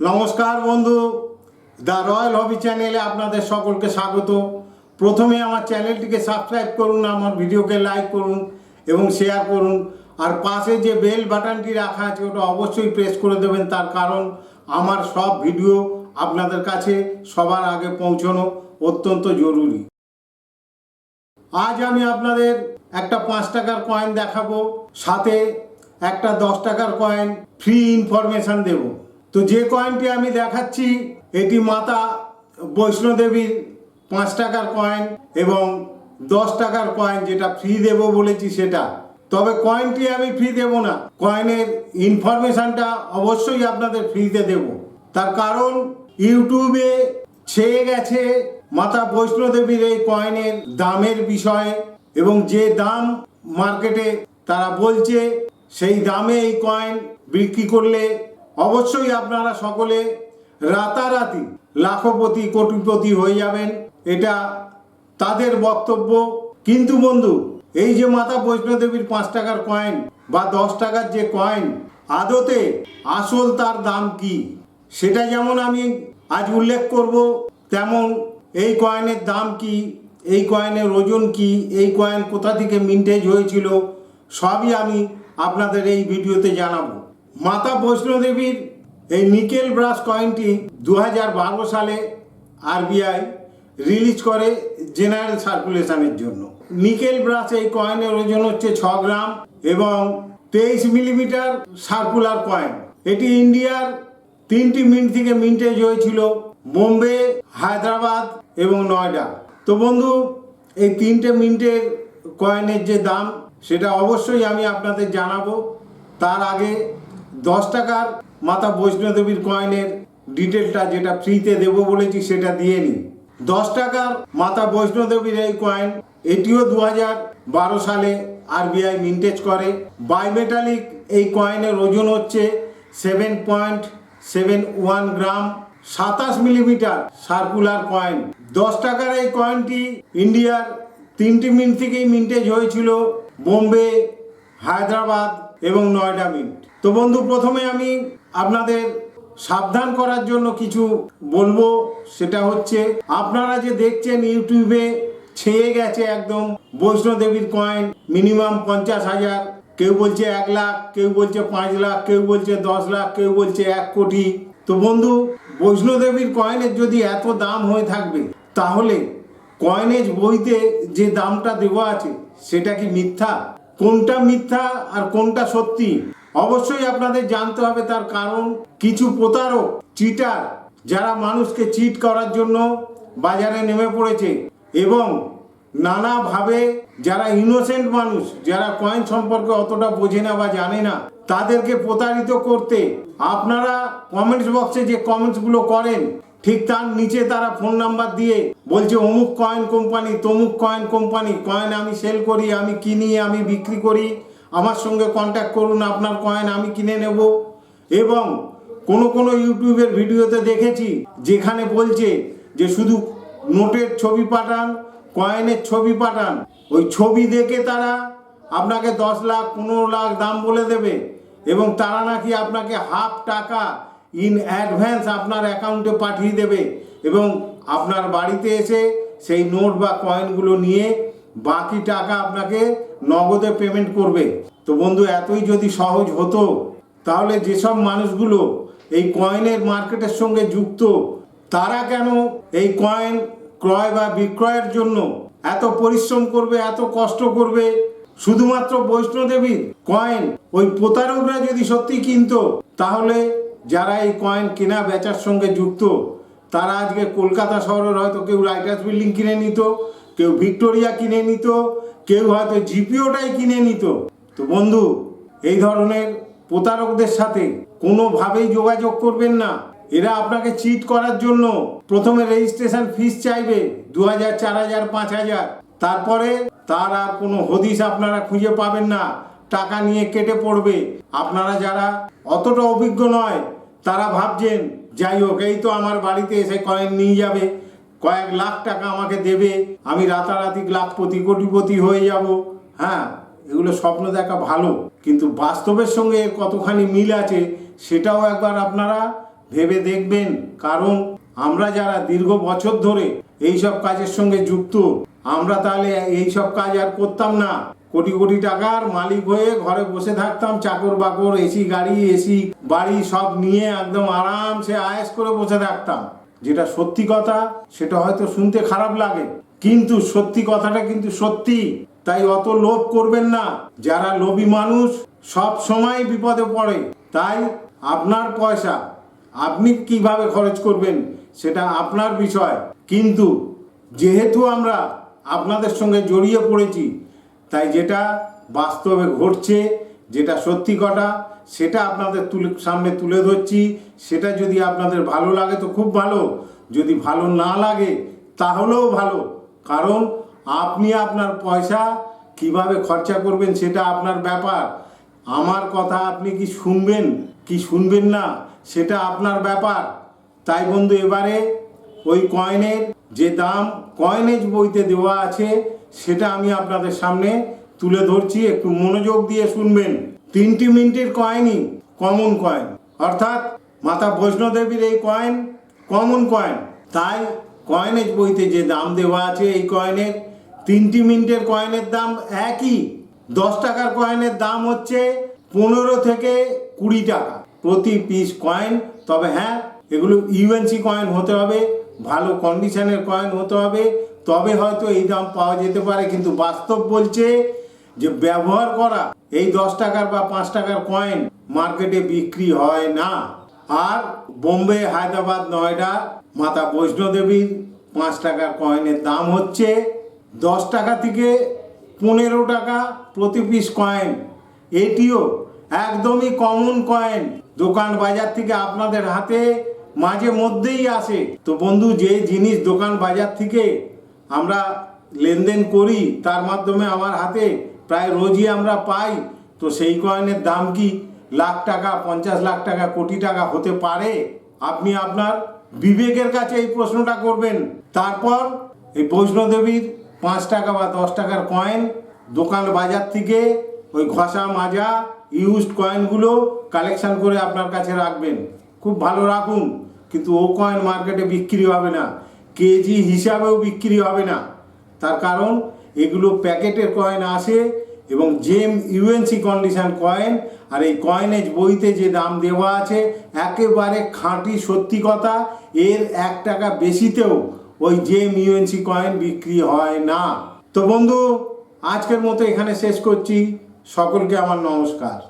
নমস্কার বন্ধু, the royal হবি চ্যানেলে আপনাদের সকলকে স্বাগত। প্রথমে আমার চ্যানেলটিকে সাবস্ক্রাইব করুন, আমার ভিডিওকে লাইক করুন এবং শেয়ার করুন। আর পাশে যে বেল বাটনটি রাখা আছে, ওটা অবশ্যই প্রেস করে দেবেন। তার কারণ আমার সব ভিডিও আপনাদের কাছে সবার আগে পৌঁছানো অত্যন্ত জরুরি। আজ আমি আপনাদের একটা পাঁচ টাকার কয়েন দেখাবো, সাথে একটা দশ টাকার কয়েন ফ্রি ইনফরমেশন দেব। তো যে কয়েনটি আমি দেখাচ্ছি, এটি মাতা বৈষ্ণোদেবীর পাঁচ টাকার কয়েন এবং দশ টাকার কয়েন যেটা ফ্রি দেব বলেছি সেটা। তবে কয়েনটি আমি ফ্রি দেব না। কয়েনের ইনফরমেশনটা অবশ্যই আপনাদের ফ্রিতে দেব। তার কারণ, ইউটিউবে ছেয়ে গেছে মাতা বৈষ্ণোদেবীর এই কয়েনের দামের বিষয়ে এবং যে দাম মার্কেটে তারা বলছে, সেই দামে এই কয়েন বিক্রি করলে অবশ্যই আপনারা সকলে রাতারাতি লাখপতি, কোটিপতি হয়ে যাবেন। এটা তাদের বক্তব্য। কিন্তু বন্ধু, এই যে মাতা বৈষ্ণোদেবীর পাঁচ টাকার কয়েন বা দশ টাকার যে কয়েন, আদতে আসল তার দাম কি? সেটা যেমন আমি আজ উল্লেখ করব, তেমন এই কয়েনের দাম কি, এই কয়েনের ওজন কি, এই কয়েন কোথা থেকে মিন্টেজ হয়েছিল, সবই আমি আপনাদের এই ভিডিওতে জানাব। মাতা বৈষ্ণোদেবীর এই নিকেল ব্রাশ কয়েনটি দু হাজার বারো সালে আরবিআই রিলিজ করে জেনারেল সার্কুলেশনের জন্য। নিকেল ব্রাশ এই কয়েনের ওজন হচ্ছে ছ গ্রাম এবং তেইশ মিলিমিটার সার্কুলার কয়েন। এটি ইন্ডিয়ার তিনটি মিন্ট থেকে মিন্টেজ হয়েছিল, বোম্বে, হায়দ্রাবাদ এবং নয়ডা। তো বন্ধু, এই তিনটে মিন্টের কয়েনের যে দাম, সেটা অবশ্যই আমি আপনাদের জানাব। তার আগে দশ টাকার মাতা বৈষ্ণোদেবীর কয়েনের ডিটেলটা যেটা ফ্রিতে দেবো বলেছি, সেটা দিয়ে নিই দশ টাকার মাতা বৈষ্ণোদেবীর এই কয়েন এটিও দু বারো সালে আরবিআই মিন্টেজ করে। বাইমেটালিক এই কয়েনের ওজন হচ্ছে seven point seven one gram সাতাশ মিলিমিটার সার্কুলার কয়েন দশ টাকার এই কয়েনটি ইন্ডিয়ার তিনটি মিন্ট থেকেই মিন্টেজ হয়েছিল। বোম্বে হায়দ্রাবাদ এবং নয়ডা মিন্ট তো বন্ধু, প্রথমে আমি আপনাদের সাবধান করার জন্য কিছু বলব। সেটা হচ্ছে, আপনারা যে দেখছেন ইউটিউবে ছেয়ে গেছে একদম বৈষ্ণোদেবীর কয়েন মিনিমাম পঞ্চাশ হাজার। কেউ বলছে এক লাখ, কেউ বলছে পাঁচ লাখ, কেউ বলছে দশ লাখ, কেউ বলছে এক কোটি। তো বন্ধু বৈষ্ণোদেবীর কয়েনের যদি এত দাম হয়ে থাকবে, তাহলে কয়েনেজ বইতে যে দামটা দেওয়া আছে, সেটা কি মিথ্যা? কোনটা মিথ্যা আর কোনটা সত্যি? অবশ্যই আপনাদের জানতে হবে তার কারণ কিছু প্রতারক চিটার যারা মানুষকে চিট করার জন্য বাজারে নেমে পড়েছে এবং নানাভাবে যারা ইনোসেন্ট মানুষ, যারা কয়েন সম্পর্কে অতটা বোঝে না বা জানে না, তাদেরকে প্রতারিত করতে আপনারা কমেন্টস বক্সে যে কমেন্টসগুলো করেন ঠিক তার নিচে তারা ফোন নাম্বার দিয়ে বলছে, অমুক কয়েন কোম্পানি তমুক কয়েন কোম্পানি কয়েন আমি সেল করি, আমি কিনি, আমি বিক্রি করি। আমার সঙ্গে কন্ট্যাক্ট করুন, আপনার কয়েন আমি কিনে নেব। এবং কোনো কোনো ইউটিউবের ভিডিওতে দেখেছি, যেখানে বলছে যে শুধু নোটের ছবি পাঠান কয়েনের ছবি পাঠান। ওই ছবি দেখে তারা আপনাকে দশ লাখ, পনেরো লাখ দাম বলে দেবে এবং তারা নাকি আপনাকে হাফ টাকা ইন অ্যাডভান্স আপনার অ্যাকাউন্টে পাঠিয়ে দেবে এবং আপনার বাড়িতে এসে সেই নোট বা কয়েনগুলো নিয়ে বাকি টাকা আপনাকে নগদে পেমেন্ট করবে। তো বন্ধু, এতই যদি সহজ হতো, তাহলে যেসব মানুষগুলো এই কয়েনের মার্কেটের সঙ্গে যুক্ত, তারা কেন এই কয়েন ক্রয় বা বিক্রয়ের জন্য এত পরিশ্রম করবে, এত কষ্ট করবে? শুধুমাত্র বৈষ্ণোদেবীর কয়েন ওই প্রতারকরা যদি সত্যি কিনতো, তাহলে যারা এই কয়েন কেনা বেচার সঙ্গে যুক্ত, তারা আজকে কলকাতা শহরের হয়তো কেউ রাইটার্স বিল্ডিং কিনে নিত, কেউ ভিক্টোরিয়া কিনে নিত, কেউ হয়তো জিপিওটাই কিনে নিত। তো বন্ধু, এই ধরনের প্রতারকদের সাথে কোনোভাবেই যোগাযোগ করবেন না। এরা আপনাকে চিট করার জন্য প্রথমে রেজিস্ট্রেশন ফিস চাইবে দু হাজার চার হাজার, পাঁচ হাজার। তারপরে তার আর কোনো হদিস আপনারা খুঁজে পাবেন না। টাকা নিয়ে কেটে পড়বে। আপনারা যারা অতটা অভিজ্ঞ নয়, তারা ভাবছেন, যাই হোক, এই তো আমার বাড়িতে এসে কয়েন নিয়ে যাবে। কয়েক লাখ টাকা আমাকে দেবে। আমি রাতারাতি লাখপতি, কোটিপতি হয়ে যাব। হ্যাঁ এগুলো স্বপ্ন দেখা ভালো। কিন্তু বাস্তবের সঙ্গে কতখানি মিল আছে, সেটাও একবার আপনারা ভেবে দেখবেন। কারণ আমরা যারা দীর্ঘ বছর ধরে এই সব কাজের সঙ্গে যুক্ত, আমরা তাহলে এই সব কাজ আর করতাম না। কোটি কোটি টাকার মালিক হয়ে ঘরে বসে থাকতাম, চাকর বাকর, এসি, গাড়ি, এসি, বাড়ি সব নিয়ে একদম আরামসে আয়েস করে বসে থাকতাম। যেটা সত্যি কথা, সেটা হয়তো শুনতে খারাপ লাগে, কিন্তু সত্যি কথাটা কিন্তু সত্যি। তাই অত লোভ করবেন না, যারা লোভী মানুষ সব সময় বিপদে পড়ে। তাই আপনার পয়সা আপনি কীভাবে খরচ করবেন, সেটা আপনার বিষয়। কিন্তু যেহেতু আমরা আপনাদের সঙ্গে জড়িয়ে পড়েছি তাই যেটা বাস্তবে ঘটছে, যেটা সত্যি কথা সেটা আপনাদের তুলে, সামনে তুলে ধরছি। সেটা যদি আপনাদের ভালো লাগে তো খুব ভালো, যদি ভালো না লাগে তাহলেও ভালো। কারণ আপনি আপনার পয়সা কীভাবে খরচা করবেন সেটা আপনার ব্যাপার। আমার কথা আপনি কি শুনবেন কি শুনবেন না, সেটা আপনার ব্যাপার। তাই বন্ধু, এবারে ওই কয়েনের যে দাম কয়েনেজ বইতে দেওয়া আছে সেটা আমি আপনাদের সামনে তুলে ধরছি, একটু মনোযোগ দিয়ে শুনবেন। তিনটি মিনিটের কয়েনই কমন কয়েন অর্থাৎ মাতা বৈষ্ণোদেবীর এই কয়েন কমন কয়েন তাই কয়েনেজ বইতে যে দাম দেওয়া আছে এই কয়েনের তিনটি মিনিটের কয়েনের দাম একই। দশ টাকার কয়েনের দাম হচ্ছে পনেরো থেকে কুড়ি টাকা। প্রতি পিস কয়েন তবে হ্যাঁ এগুলো ইউএনসি কয়েন হতে হবে, ভালো কন্ডিশনের কয়েন হতে হবে তবে হয়তো এই দাম পাওয়া যেতে পারে, কিন্তু বাস্তব বলছে যে ব্যবহার করা এই দশ টাকার বা পাঁচ টাকার কয়েন মার্কেটে বিক্রি হয় না। আর বোম্বে, হায়দ্রাবাদ, নয়ডা, মাতা বৈষ্ণোদেবীর পাঁচ টাকার কয়েনের দাম হচ্ছে দশ টাকা থেকে পনেরো টাকা প্রতি পিস কয়েন এটিও একদমই কমন কয়েন দোকান বাজার থেকে আপনাদের হাতে মাঝে মধ্যেই আসে। তো বন্ধু, যে জিনিস দোকান বাজার থেকে আমরা লেনদেন করি, তার মাধ্যমে আমার হাতে প্রায় রোজই আমরা পাই। তো সেই কয়েনের দাম কি লাখ টাকা, পঞ্চাশ লাখ টাকা, কোটি টাকা হতে পারে? আপনি আপনার বিবেকের কাছে এই প্রশ্নটা করবেন। তারপর এই বৈষ্ণদেবীর পাঁচ টাকা বা দশ টাকার কয়েন দোকান বাজার থেকে ওই ঘষা মাজা ইউজড কয়েনগুলো কালেকশন করে আপনার কাছে রাখবেন। খুব ভালো রাখুন, কিন্তু ও কয়েন মার্কেটে বিক্রি হবে না। কেজি হিসাবেও বিক্রি হবে না। তার কারণ, এগুলো প্যাকেটের কয়েন আসে এবং জেম ইউএনসি কন্ডিশন কয়েন, আর এই কয়েনেজ বইতে যে দাম দেওয়া আছে, একেবারে খাঁটি সত্যি কথা, এর এক টাকা বেশিতেও ওই জেম ইউএনসি কয়েন বিক্রি হয় না। তো বন্ধু, আজকের মতো এখানে শেষ করছি। সকলকে আমার নমস্কার।